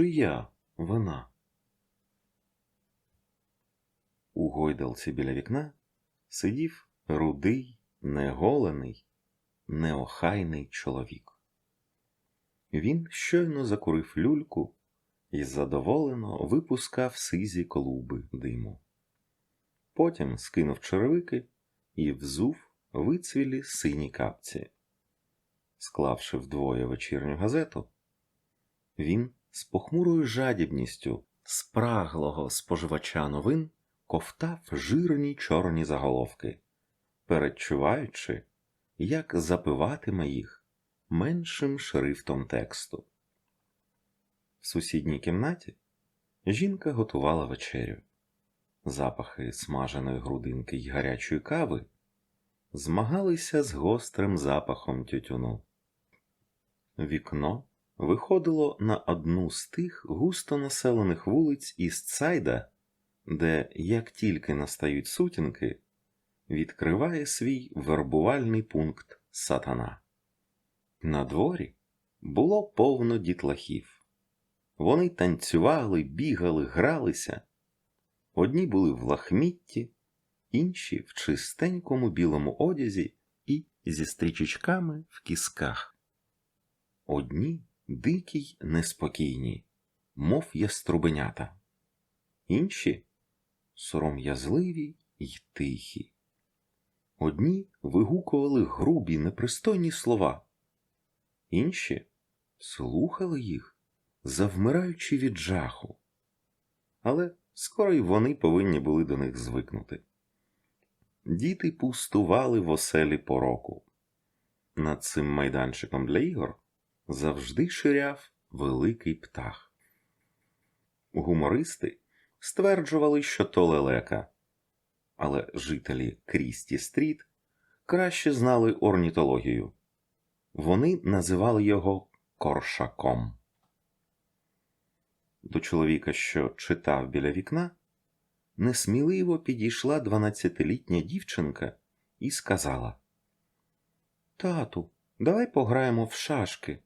чия вона? У гойдалці біля вікна сидів рудий, неголений, неохайний чоловік. Він щойно закурив люльку і задоволено випускав сизі колуби диму. Потім скинув черевики і взув вицвілі сині капці. Склавши вдвоє вечірню газету, він з похмурою жадібністю спраглого споживача новин ковтав жирні чорні заголовки, передчуваючи, як запиватиме їх меншим шрифтом тексту. В сусідній кімнаті жінка готувала вечерю. Запахи смаженої грудинки й гарячої кави змагалися з гострим запахом тютюну. Вікно виходило на одну з тих густо населених вулиць Істсайда, де, як тільки настають сутінки, відкриває свій вербувальний пункт сатана. На дворі було повно дітлахів. Вони танцювали, бігали, гралися. Одні були в лахмітті, інші в чистенькому білому одязі і зі стрічечками в кісках. Одні дикі й неспокійні, мов яструбенята, інші сором'язливі й тихі. Одні вигукували грубі непристойні слова, інші слухали їх, завмираючи від жаху. Але скоро й вони повинні були до них звикнути. Діти пустували в оселі пороку. Над цим майданчиком для ігор завжди ширяв великий птах. Гумористи стверджували, що то лелека, але жителі Крісті Стріт краще знали орнітологію. Вони називали його коршаком. До чоловіка, що читав біля вікна, несміливо підійшла дванадцятилітня дівчинка і сказала: Тату, давай пограємо в шашки,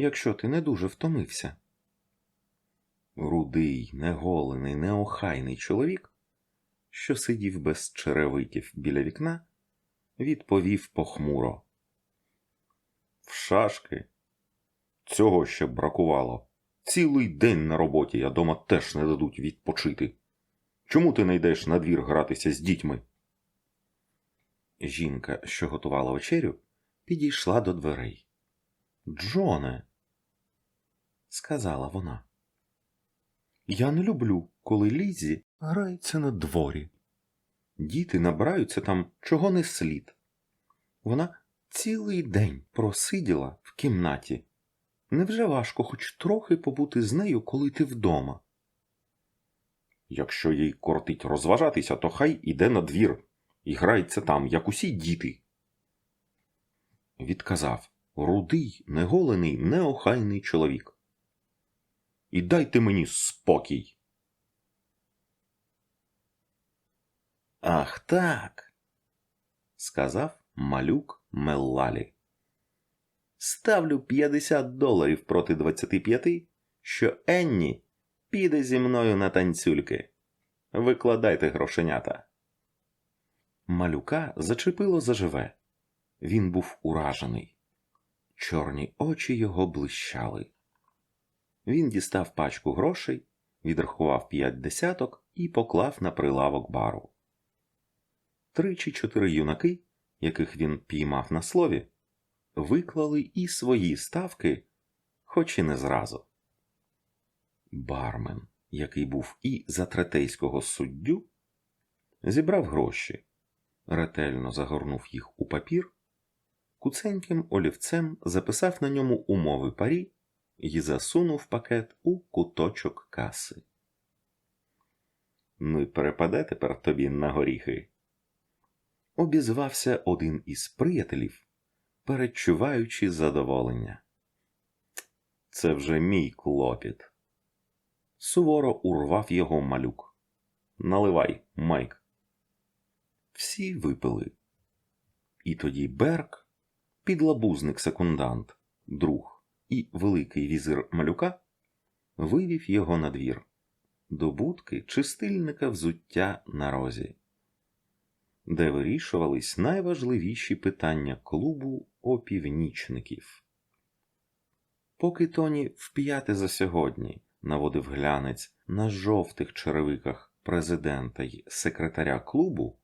якщо ти не дуже втомився. Рудий, неголений, неохайний чоловік, що сидів без черевиків біля вікна, відповів похмуро. В шашки цього ще бракувало. Цілий день на роботі, а дома теж не дадуть відпочити. Чому ти не йдеш на двір гратися з дітьми? Жінка, що готувала вечерю, підійшла до дверей. Джоне, сказала вона. Я не люблю, коли Лізі грається на дворі. Діти набираються там чого не слід. Вона цілий день просиділа в кімнаті. Невже важко хоч трохи побути з нею, коли ти вдома? Якщо їй кортить розважатися, то хай іде на двір і грається там, як усі діти. Відказав рудий, неголений, неохайний чоловік. І дайте мені спокій. Ах так, сказав малюк Меллалі. Ставлю 50 доларів проти 25, що Енні піде зі мною на танцюльки. Викладайте грошенята. Малюка зачепило заживе. Він був уражений. Чорні очі його блищали. Він дістав пачку грошей, відрахував п'ять десяток і поклав на прилавок бару. Три чи чотири юнаки, яких він піймав на слові, виклали і свої ставки, хоч і не зразу. Бармен, який був і за третейського суддю, зібрав гроші, ретельно загорнув їх у папір, куценьким олівцем записав на ньому умови парі і засунув пакет у куточок каси. Ну й перепаде тепер тобі на горіхи. Обізвався один із приятелів, передчуваючи задоволення. Це вже мій клопіт. Суворо урвав його малюк. Наливай, Майк. Всі випили. І тоді Берк, підлабузник секундант, друг і великий візир малюка вивів його на двір, до будки чистильника взуття на розі, де вирішувались найважливіші питання клубу опівнічників. Поки Тоні вп'яте за сьогодні наводив глянець на жовтих черевиках президента й секретаря клубу,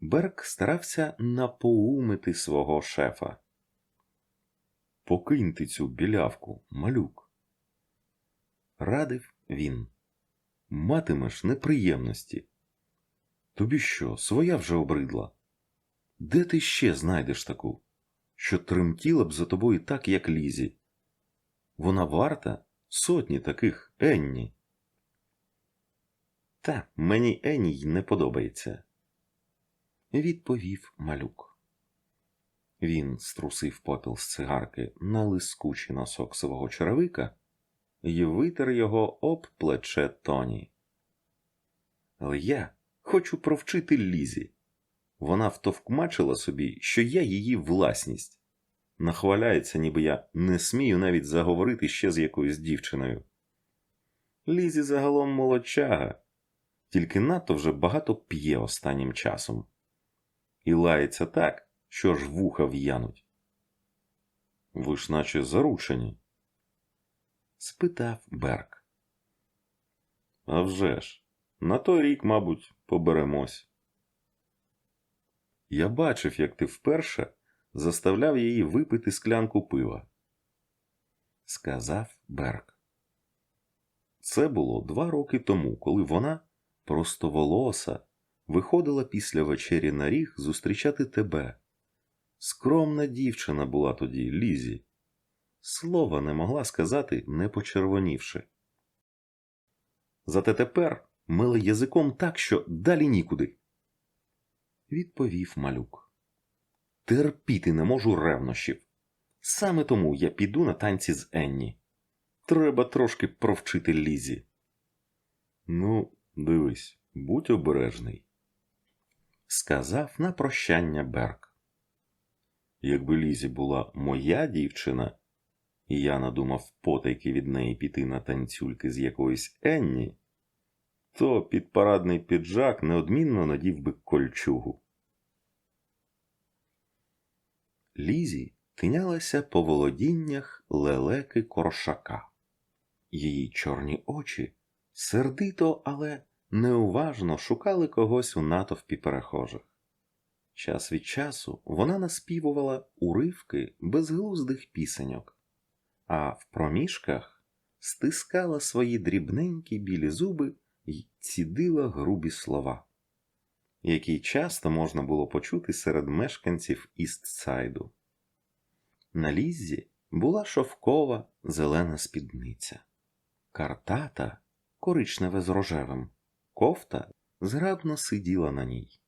Берк старався напоумити свого шефа. Покиньте цю білявку, малюк. Радив він. Матимеш неприємності. Тобі що, своя вже обридла? Де ти ще знайдеш таку, що тремтіла б за тобою так, як лізі? Вона варта сотні таких Енні. Та мені Енні й не подобається, відповів малюк. Він струсив попіл з цигарки на лискучий носок свого черевика і витер його об плече Тоні. Але я хочу провчити Лізі. Вона втовкмачила собі, що я її власність. Нахваляється, ніби я не смію навіть заговорити ще з якоюсь дівчиною. Лізі загалом молодчага, тільки надто вже багато п'є останнім часом. І лається так, що ж вуха в'януть. Ви ж наче заручені? спитав Берк. «А вже ж, на той рік, мабуть, поберемось. Я бачив, як ти вперше заставляв її випити склянку пива, сказав Берк. Це було два роки тому, коли вона, простоволоса, виходила після вечері на ріг зустрічати тебе. Скромна дівчина була тоді, Лізі. Слова не могла сказати, не почервонівши. Зате тепер мили язиком так, що далі нікуди. Відповів малюк. Терпіти не можу ревнощів. Саме тому я піду на танці з Енні. Треба трошки провчити Лізі. Ну, дивись, будь обережний, сказав на прощання Берк. Якби Лізі була моя дівчина, і я надумав потайки від неї піти на танцюльки з якоїсь Енні, то під парадний піджак неодмінно надів би кольчугу. Лізі тинялася по володіннях лелеки коршака. Її чорні очі сердито, але неуважно шукали когось у натовпі перехожих. Час від часу вона наспівувала уривки безглуздих пісеньок, а в проміжках стискала свої дрібненькі білі зуби й цідила грубі слова, які часто можна було почути серед мешканців Істсайду. На ліззі була шовкова зелена спідниця, картата коричневе з рожевим, кофта зграбно сиділа на ній.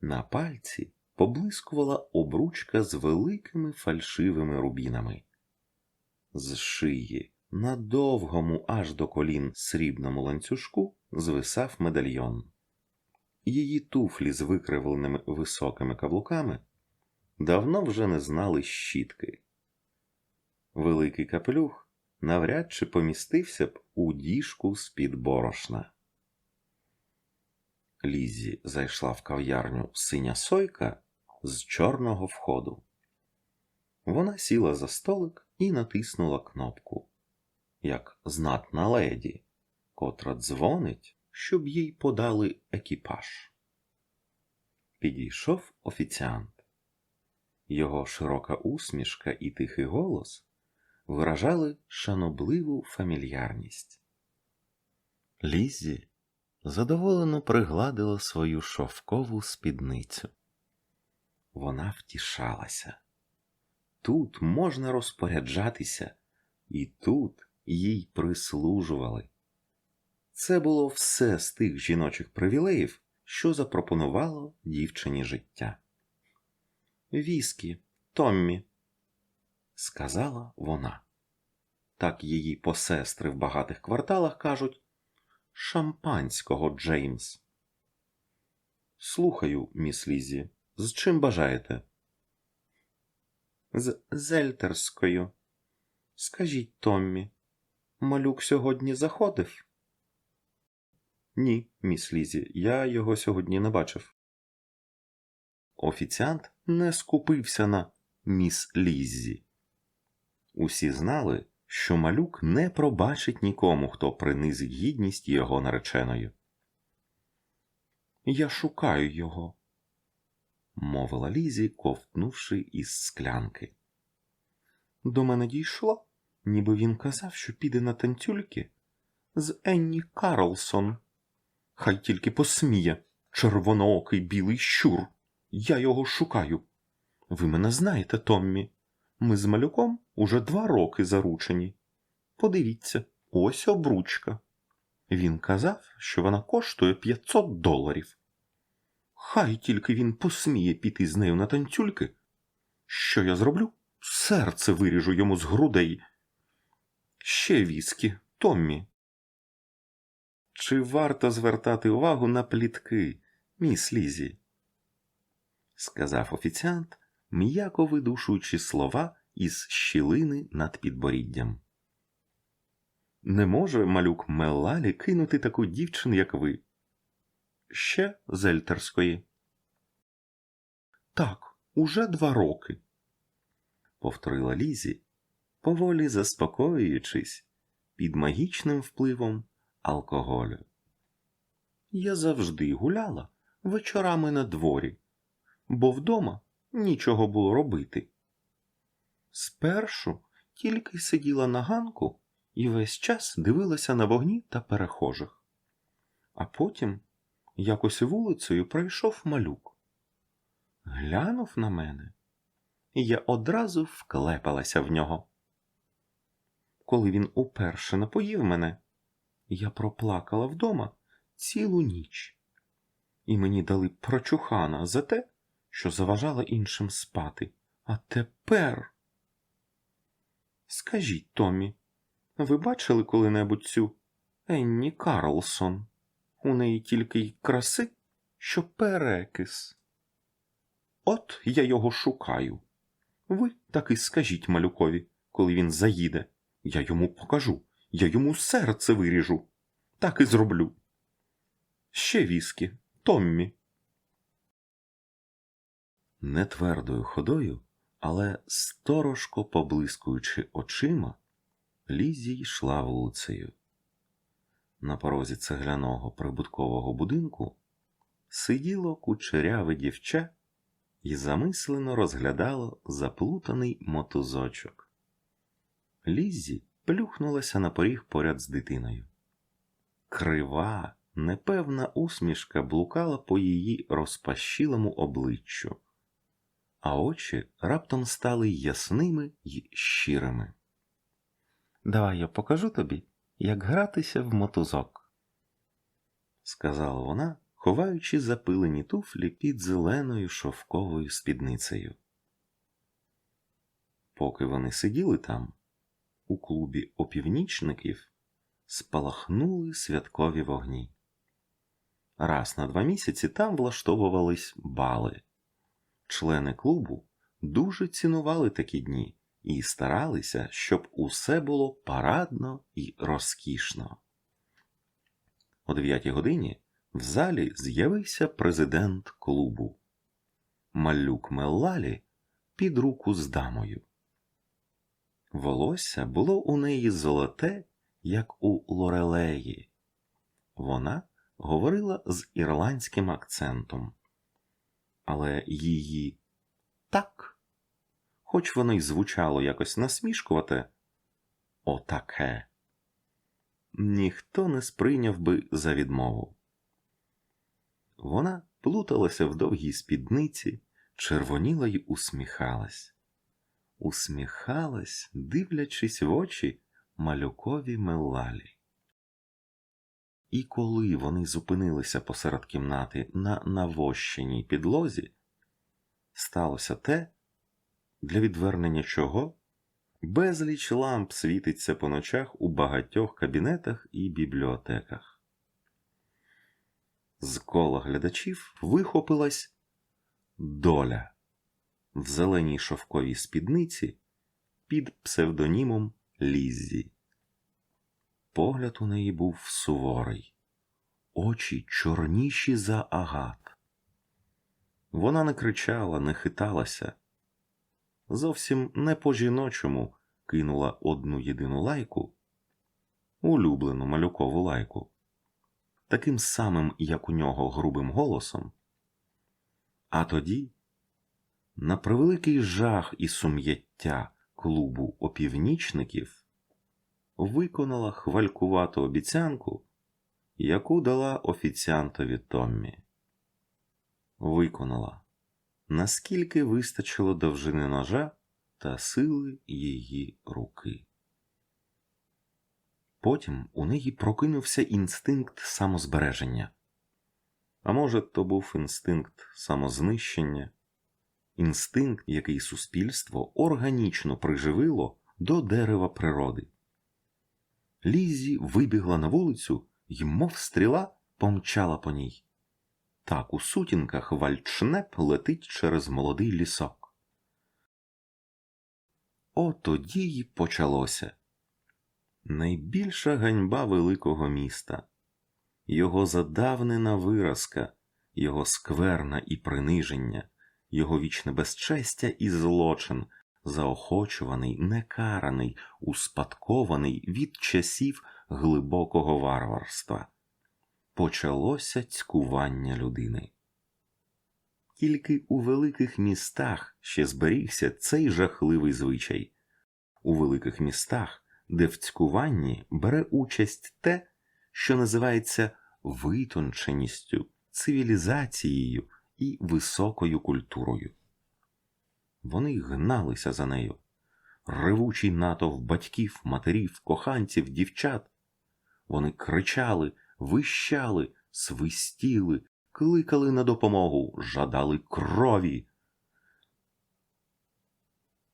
На пальці поблискувала обручка з великими фальшивими рубінами. З шиї на довгому аж до колін срібному ланцюжку звисав медальйон. Її туфлі з викривленими високими каблуками давно вже не знали щітки. Великий капелюх навряд чи помістився б у діжку з-під борошна. Лізі зайшла в кав'ярню синя сойка з чорного входу. Вона сіла за столик і натиснула кнопку, як знатна леді, котра дзвонить, щоб їй подали екіпаж. Підійшов офіціант. Його широка усмішка і тихий голос виражали шанобливу фамільярність. Лізі задоволено пригладила свою шовкову спідницю. Вона втішалася. Тут можна розпоряджатися, і тут їй прислужували. Це було все з тих жіночих привілеїв, що запропонувало дівчині життя. Віскі, Томмі, сказала вона. Так її посестри в багатих кварталах кажуть шампанського, Джеймс. Слухаю, міс Лізі, з чим бажаєте? З зельтерською. Скажіть Томмі, малюк сьогодні заходив? Ні, міс Лізі, я його сьогодні не бачив. Офіціант не скупився на міс Ліззі. Усі знали, що малюк не пробачить нікому, хто принизить гідність його нареченою. Я шукаю його, мовила Лізі, ковтнувши із склянки. До мене дійшло, ніби він казав, що піде на танцюльки з Енні Карлсон. Хай тільки посміє, червоноокий білий щур. Я його шукаю. Ви мене знаєте, Томмі. Ми з малюком уже два роки заручені. Подивіться, ось обручка. Він казав, що вона коштує 500 доларів. Хай тільки він посміє піти з нею на танцюльки. Що я зроблю? Серце виріжу йому з грудей. Ще віскі, Томмі. Чи варто звертати увагу на плітки, міс Лізі? сказав офіціант, м'яко видушуючи слова із щілини над підборіддям. Не може малюк Меллалі кинути таку дівчину, як ви. Ще з Ельтерської. Так, уже два роки, повторила Лізі, поволі заспокоюючись під магічним впливом алкоголю. Я завжди гуляла вечорами на дворі, бо вдома нічого було робити. Спершу тільки сиділа на ганку і весь час дивилася на вогні та перехожих. А потім якось вулицею пройшов малюк. Глянув на мене, і я одразу вклепалася в нього. Коли він уперше напоїв мене, я проплакала вдома цілу ніч, і мені дали прочухана за те, що заважала іншим спати. А тепер. Скажіть, Томі, ви бачили коли-небудь цю Енні Карлсон? У неї тільки й краси, що перекис. От я його шукаю. Ви так і скажіть малюкові, коли він заїде. Я йому покажу, я йому серце виріжу. Так і зроблю. Ще віскі, Томмі. Не твердою ходою, але сторожко поблискуючи очима, Лізі йшла вулицею. На порозі цегляного прибуткового будинку сиділо кучеряве дівча і замислено розглядало заплутаний мотузочок. Лізі плюхнулася на поріг поряд з дитиною. Крива, непевна усмішка блукала по її розпашілому обличчю, а очі раптом стали ясними й щирими. Давай я покажу тобі, як гратися в мотузок, сказала вона, ховаючи запилені туфлі під зеленою шовковою спідницею. Поки вони сиділи там, у клубі опівнічників спалахнули святкові вогні. Раз на два місяці там влаштовувались бали. Члени клубу дуже цінували такі дні і старалися, щоб усе було парадно і розкішно. О дев'ятій годині в залі з'явився президент клубу Малюк Меллалі під руку з дамою. Волосся було у неї золоте, як у Лорелеї. Вона говорила з ірландським акцентом, але її так, хоч воно й звучало якось насмішкувате, отаке, ніхто не сприйняв би за відмову. Вона плуталася в довгій спідниці, червоніла й усміхалась усміхалась, дивлячись в очі малюкові Меллалі. І коли вони зупинилися посеред кімнати на навощеній підлозі, сталося те, для відвернення чого безліч ламп світиться по ночах у багатьох кабінетах і бібліотеках. З кола глядачів вихопилась доля в зеленій шовковій спідниці під псевдонімом Ліззі. Погляд у неї був суворий, очі чорніші за агат. Вона не кричала, не хиталася, зовсім не по жіночому кинула одну єдину лайку, улюблену малюкову лайку, таким самим, як у нього грубим голосом. А тоді, на превеликий жах і сум'яття клубу опівнічників, виконала хвалькувату обіцянку, яку дала офіціантові Томмі. Виконала, наскільки вистачило довжини ножа та сили її руки. Потім у неї прокинувся інстинкт самозбереження. А може, то був інстинкт самознищення, інстинкт, який суспільство органічно приживило до дерева природи. Лізі вибігла на вулицю й, мов стріла, помчала по ній. Так у сутінках вальчнеп летить через молодий лісок. О тоді й почалося. Найбільша ганьба великого міста, його задавнена виразка, його скверна і приниження, його вічне безчестя і злочин, заохочуваний, некараний, успадкований від часів глибокого варварства. Почалося цькування людини. Тільки у великих містах ще зберігся цей жахливий звичай. У великих містах, де в цькуванні бере участь те, що називається витонченістю, цивілізацією і високою культурою. Вони гналися за нею. Ревучий натовп батьків, матерів, коханців, дівчат. Вони кричали, вищали, свистіли, кликали на допомогу, жадали крові.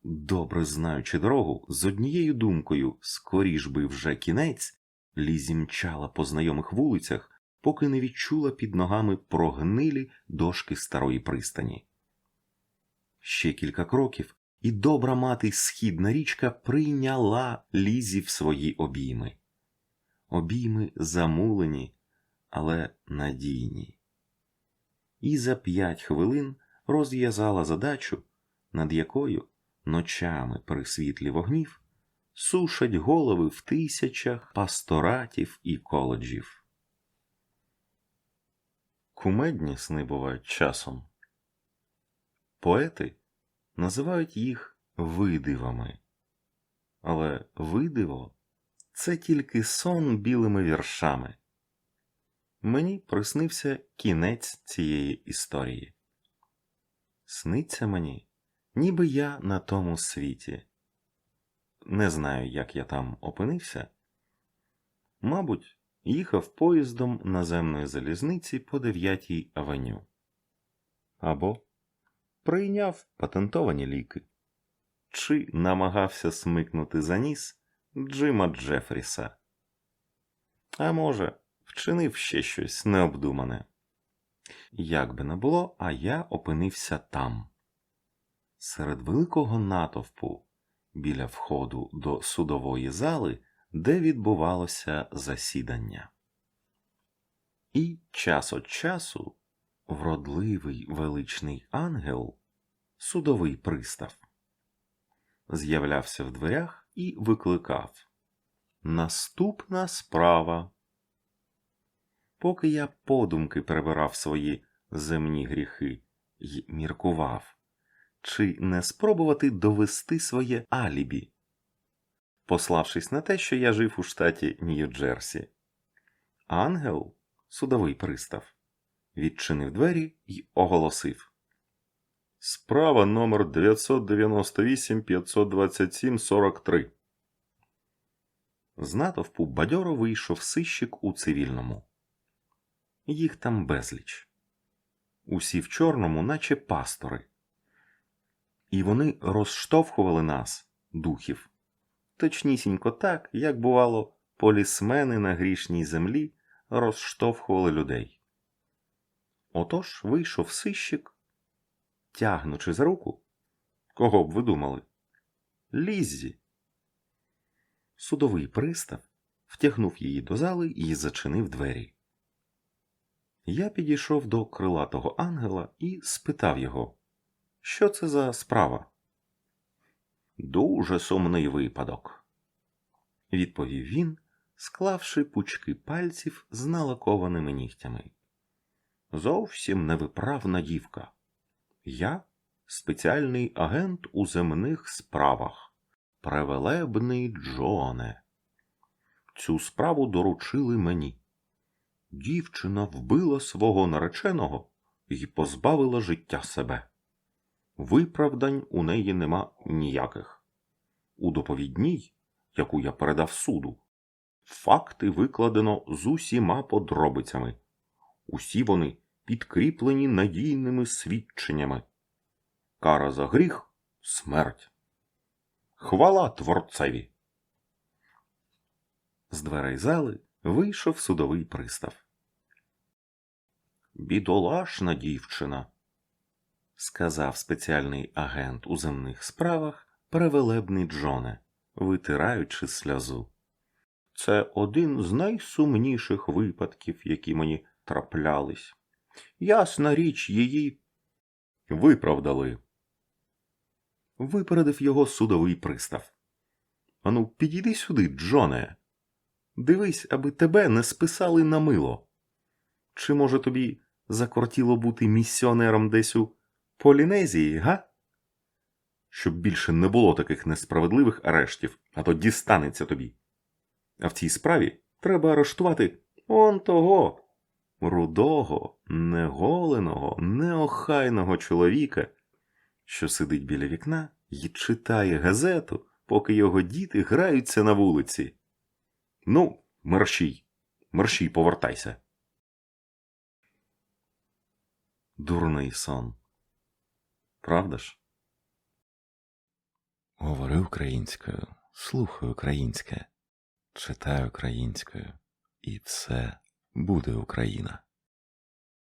Добре знаючи дорогу, з однією думкою, скоріш би вже кінець, Лізі мчала по знайомих вулицях, поки не відчула під ногами прогнилі дошки старої пристані. Ще кілька кроків, і добра мати східна річка прийняла Лізі в свої обійми. Обійми замулені, але надійні. І за п'ять хвилин розв'язала задачу, над якою ночами при світлі вогнів сушать голови в тисячах пасторатів і коледжів. Кумедні сни бувають часом. Поети називають їх видивами, але видиво це тільки сон білими віршами. Мені приснився кінець цієї історії. Сниться мені, ніби я на тому світі. Не знаю, як я там опинився. Мабуть, їхав поїздом наземної залізниці по 9 авеню. Або прийняв патентовані ліки, чи намагався смикнути за ніс Джима Джефріса. А може, вчинив ще щось необдумане. Як би не було, а я опинився там, серед великого натовпу, біля входу до судової зали, де відбувалося засідання. І час від часу вродливий величний ангел, судовий пристав, з'являвся в дверях і викликав Наступна справа. Поки я подумки перебирав свої земні гріхи й міркував, чи не спробувати довести своє алібі, пославшись на те, що я жив у штаті Нью-Джерсі. Ангел, судовий пристав, відчинив двері й оголосив Справа номер 998 527 43 З натовпу бадьоро вийшов сищик у цивільному. Їх там безліч. Усі в чорному, наче пастори. І вони розштовхували нас, духів, точнісінько так, як бувало, полісмени на грішній землі розштовхували людей. Отож вийшов сищик, тягнучи за руку. Кого б ви думали? Ліззі. Судовий пристав втягнув її до зали і зачинив двері. Я підійшов до крилатого ангела і спитав його, що це за справа? Дуже сумний випадок, відповів він, склавши пучки пальців з налакованими нігтями. Зовсім невиправна дівка. Я спеціальний агент у земних справах, превелебний Джоне. Цю справу доручили мені. Дівчина вбила свого нареченого і позбавила життя себе. Виправдань у неї нема ніяких. У доповідній, яку я передав суду, факти викладено з усіма подробицями. Усі вони підкріплені надійними свідченнями. Кара за гріх смерть. Хвала творцеві. З дверей зали вийшов судовий пристав. Бідолашна дівчина, сказав спеціальний агент у земних справах превелебний Джоне, витираючи сльозу. Це один з найсумніших випадків, які мені траплялись. Ясна річ, її виправдали. Випередив його судовий пристав. Ану, підійди сюди, Джоне. Дивись, аби тебе не списали на мило. Чи, може, тобі закортіло бути місіонером десь у Полінезії, га? Щоб більше не було таких несправедливих арештів, а то дістанеться тобі. А в цій справі треба арештувати он того рудого, неголеного, неохайного чоловіка, що сидить біля вікна і читає газету, поки його діти граються на вулиці. Ну, мерщій, мерщій, повертайся. Дурний сон. Правда ж? Говори українською, слухай українське, читай українською, і все буде Україна.